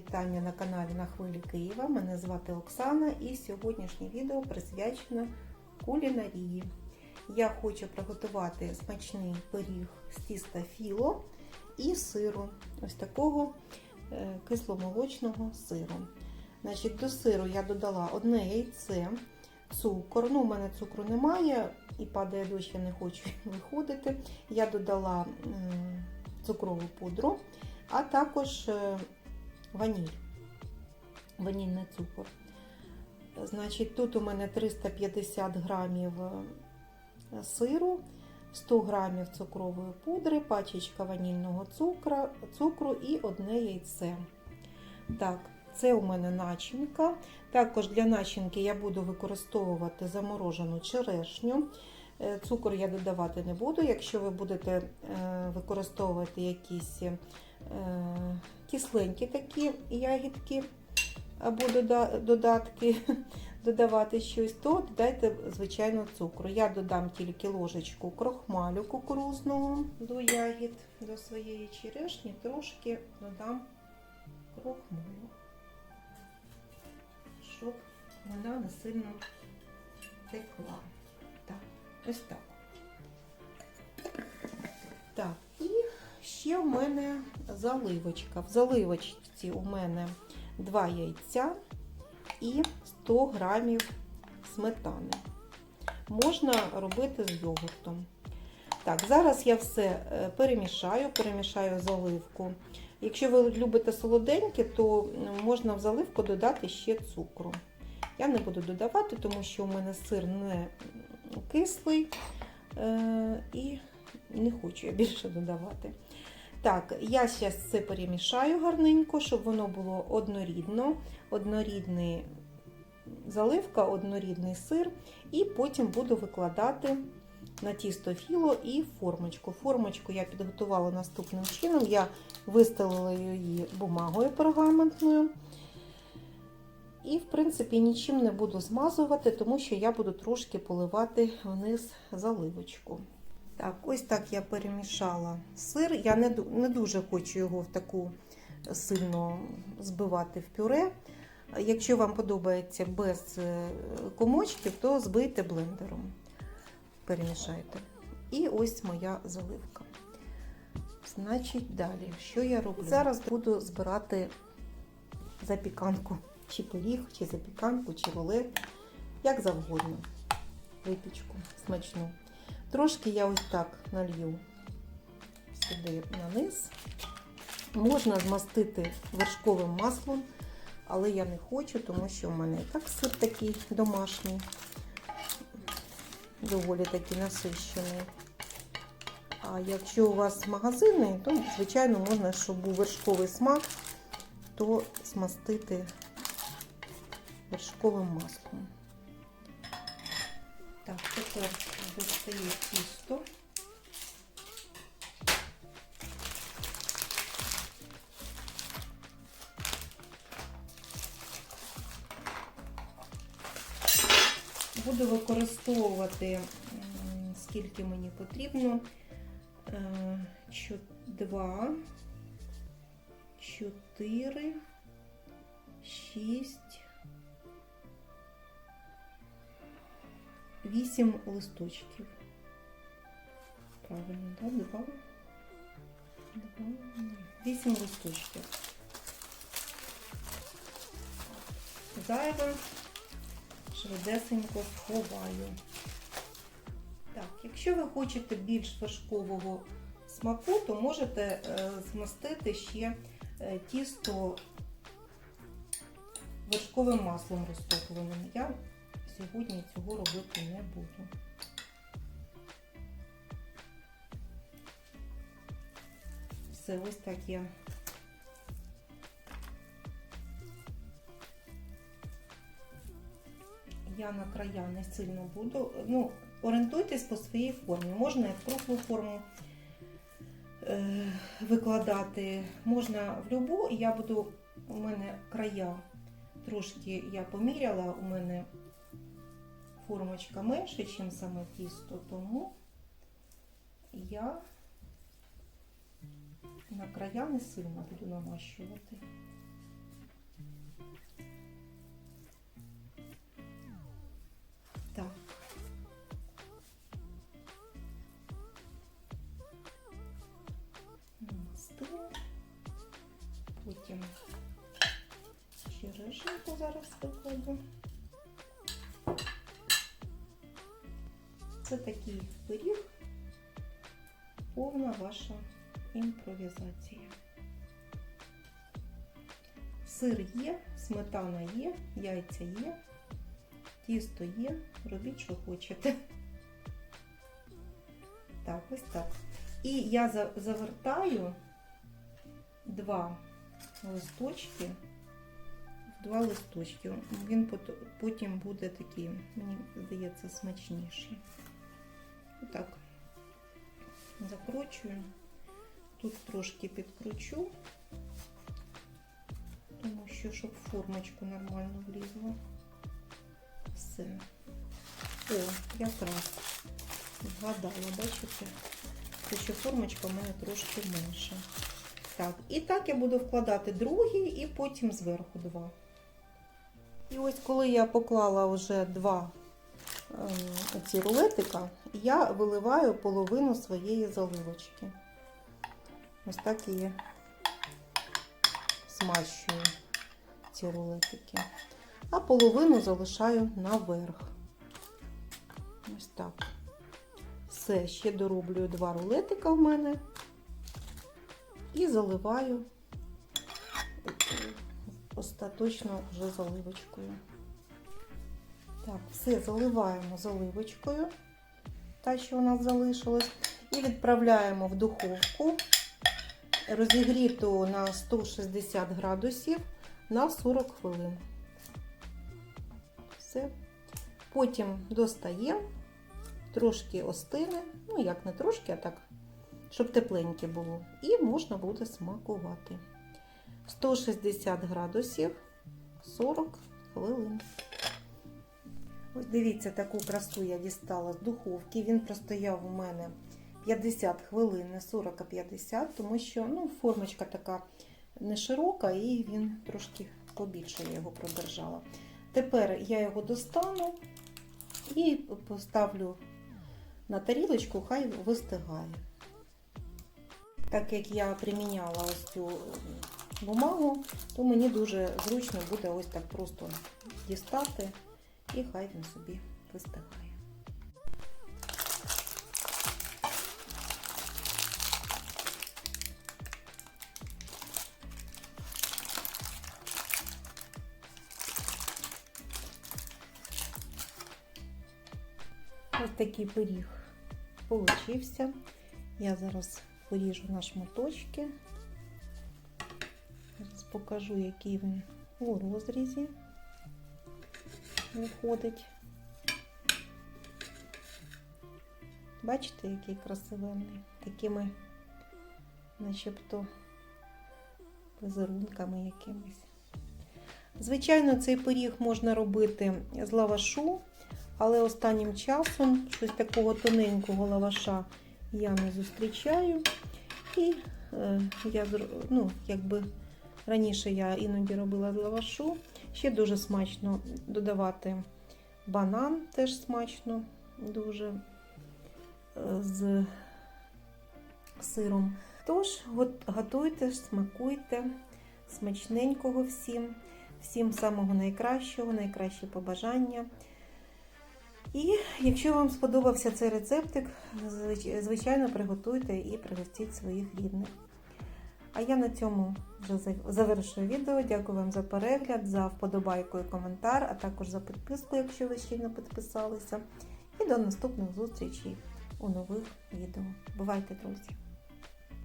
вітання на каналі на хвилі Києва. Мене звати Оксана і сьогоднішнє відео присвячено кулінарії. Я хочу приготувати смачний пиріг з тіста філо і сиру. Ось такого е, кисломолочного сиру. Значить, До сиру я додала одне яйце, цукор. Ну, у мене цукру немає і падає дощ, я не хочу виходити. Я додала цукрову пудру, а також е, ваніль, ванільний цукор. Значить, тут у мене 350 грамів е, сиру, 100 грамів цукрової пудри, пачечка ванільного цукру, цукру і одне яйце. Так, це у мене начинка. Також для начинки я буду використовувати заморожену черешню. Е, Цукор я додавати не буду. Якщо ви будете е, використовувати якісь кисленькі такі ягідки або додатки, додавати щось, то додайте, звичайно, цукру. Я додам тільки ложечку крохмалю кукурузного до ягід, до своєї черешні, трошки додам крохмалю, щоб вона не сильно текла. Так, ось так. Так, ще в мене заливочка. В заливочці у мене 2 яйця і 100 грамів сметани. Можна робити з йогуртом. Так, зараз я все е, перемішаю, перемішаю заливку. Якщо ви любите солоденьке, то можна в заливку додати ще цукру. Я не буду додавати, тому що у мене сир не кислий е, і не хочу я більше додавати. Так, я зараз це перемішаю гарненько, щоб воно було однорідно, однорідний заливка, однорідний сир, і потім буду викладати на тісто філо і формочку. Формочку я підготувала наступним чином. Я вистелила її бумагою пергаментною. І, в принципі, нічим не буду змазувати, тому що я буду трошки поливати вниз заливочку. Так, ось так я перемішала сир. Я не, не дуже хочу його в таку сильно збивати в пюре. Якщо вам подобається без е, комочків, то збийте блендером. Перемішайте. І ось моя заливка. Значить, далі, що я роблю? Зараз буду збирати запіканку, чи пиріг, чи запіканку, чи рулет, як завгодно. Випічку смачну. Трошки я ось так налью сюди на низ. Можна змастити вершковим маслом, але я не хочу, тому що в мене і так сир такий домашній, доволі таки насищений. А якщо у вас магазинний, то, звичайно, можна, щоб був вершковий смак, то змастити вершковим маслом. Так, тепер достаю тісто. Буду використовувати, скільки мені потрібно. Е, чо- Два, чотири, шість, вісім листочків. Правильно, так? Два. ні, Вісім листочків. Зайве швидесенько сховаю. Так, якщо ви хочете більш вершкового смаку, то можете е, змастити ще е, тісто вершковим маслом розтопленим. Я сьогодні цього робити не буду. Все, ось так я я на края не сильно буду. Ну, орієнтуйтесь по своїй формі. Можна і в круглу форму е, викладати, можна в любу. Я буду, у мене края трошки я поміряла, у мене формочка менше, ніж саме тісто, тому я на края не сильно буду намащувати. Так. Намастила. Потім черешенку зараз викладу. Це такий пиріг, повна ваша імпровізація. Сир є, сметана є, яйця є, тісто є, робіть, що хочете. Так, ось так. І я завертаю два листочки два листочки. Він потім буде такий, мені здається, смачніший. Отак. Закручую. Тут трошки підкручу, тому що щоб формочку нормально влізло. Все. О, якраз згадала, бачите? Те, що формочка в мене трошки менша. Так, і так я буду вкладати другий і потім зверху два. І ось коли я поклала вже два ці рулетика, я виливаю половину своєї заливочки. Ось так і смащую ці рулетики. А половину залишаю наверх. Ось так. Все, ще дороблюю два рулетика в мене і заливаю остаточно вже заливочкою. Так, все заливаємо заливочкою, та, що у нас залишилось, і відправляємо в духовку розігріту на 160 градусів на 40 хвилин. Все. Потім достаємо, трошки остине, ну як не трошки, а так, щоб тепленьке було. І можна буде смакувати. 160 градусів 40 хвилин. Ось дивіться, таку красу я дістала з духовки. Він простояв у мене 50 хвилин, не 40-50, тому що ну, формочка така не широка і він трошки побільше я його продержала. Тепер я його достану і поставлю на тарілочку, хай вистигає. Так як я приміняла ось цю бумагу, то мені дуже зручно буде ось так просто дістати і хай він собі вистигає. Ось такий пиріг получився. Я зараз поріжу на шматочки. Зараз покажу, який він у розрізі виходить. Бачите, який красивенний, такими начебто візерунками якимись. Звичайно, цей пиріг можна робити з лавашу, але останнім часом щось такого тоненького лаваша я не зустрічаю. І е, я ну, якби раніше я іноді робила з лавашу. Ще дуже смачно додавати банан, теж смачно, дуже е, з сиром. Тож, готуйте, смакуйте, смачненького всім, всім самого найкращого, найкращі побажання. І якщо вам сподобався цей рецептик, звичайно, приготуйте і пригостіть своїх рідних. А я на цьому вже завершую відео. Дякую вам за перегляд, за вподобайку і коментар, а також за підписку, якщо ви ще не підписалися. І до наступних зустрічей у нових відео. Бувайте, друзі!